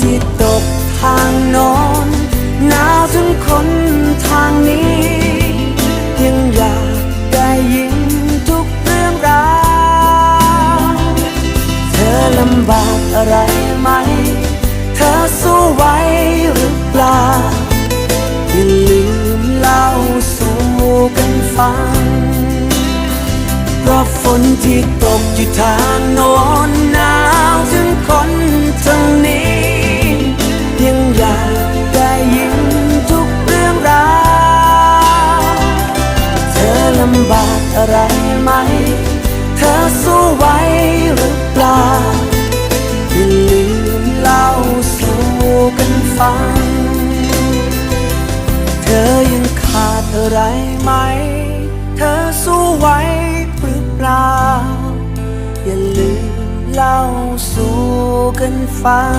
ที่ตกทางโน้นหนาวจนคนทางนี้ ยังอยากได้ยินทุกเรื่องราวเธอลำบากอะไรไหม เธอสู้ไหวหรือเปล่าอย่าลืมเล่าสู่กันฟังเพราะฝนที่ตกอยู่ทาง ได้ยินทุกเรื่องราวเธอลำบากอะไรไหม เธอสู้ไหวหรือเปล่าอย่าลืมเล่าสู่กันฟัง เธอยังขาดอะไรไหม เธอสู้ไหวหรือเปล่า อย่าลืมเล่าสู่กันฟัง